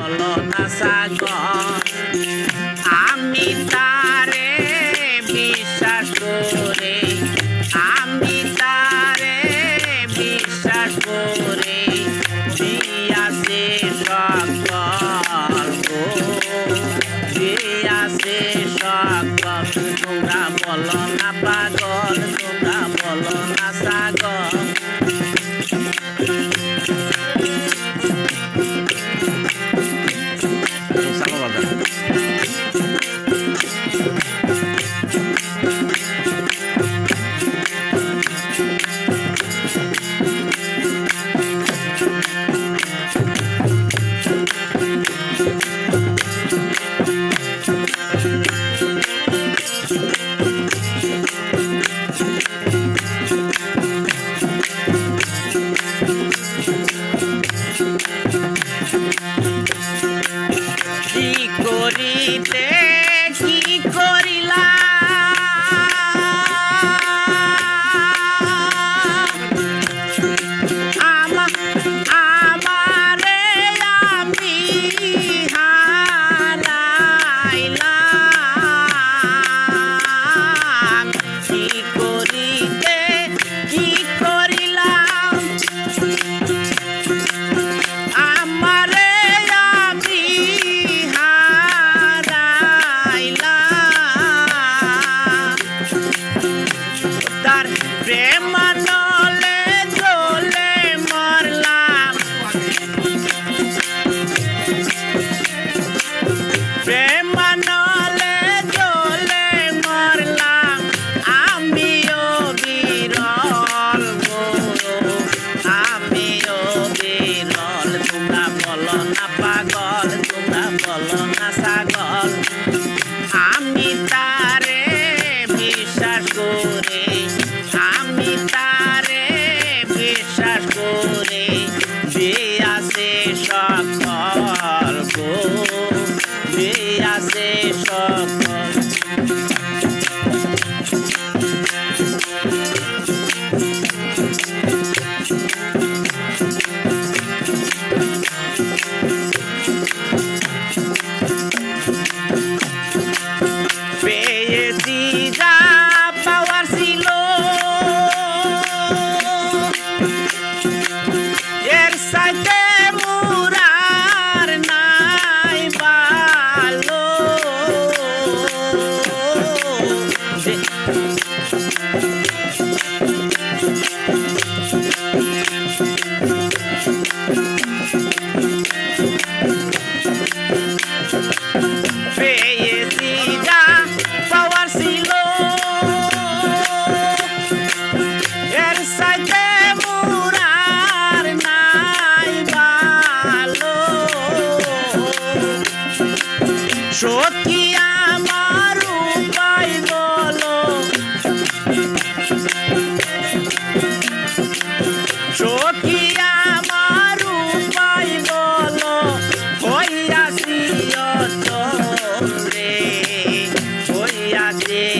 কলনা সাগর। আমি তা need it. বলো না পাগল, তোমরা বলো না ছাগল। আমি তারে বিশ্বাস করি, আমি তারে বিশ্বাস করি। しり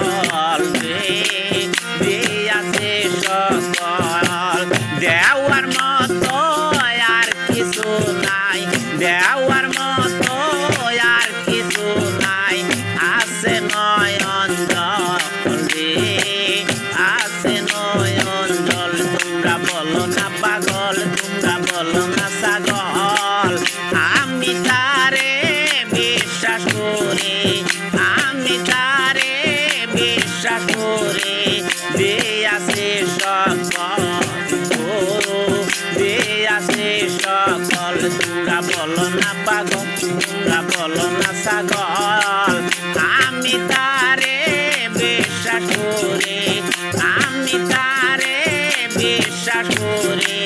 啊。I could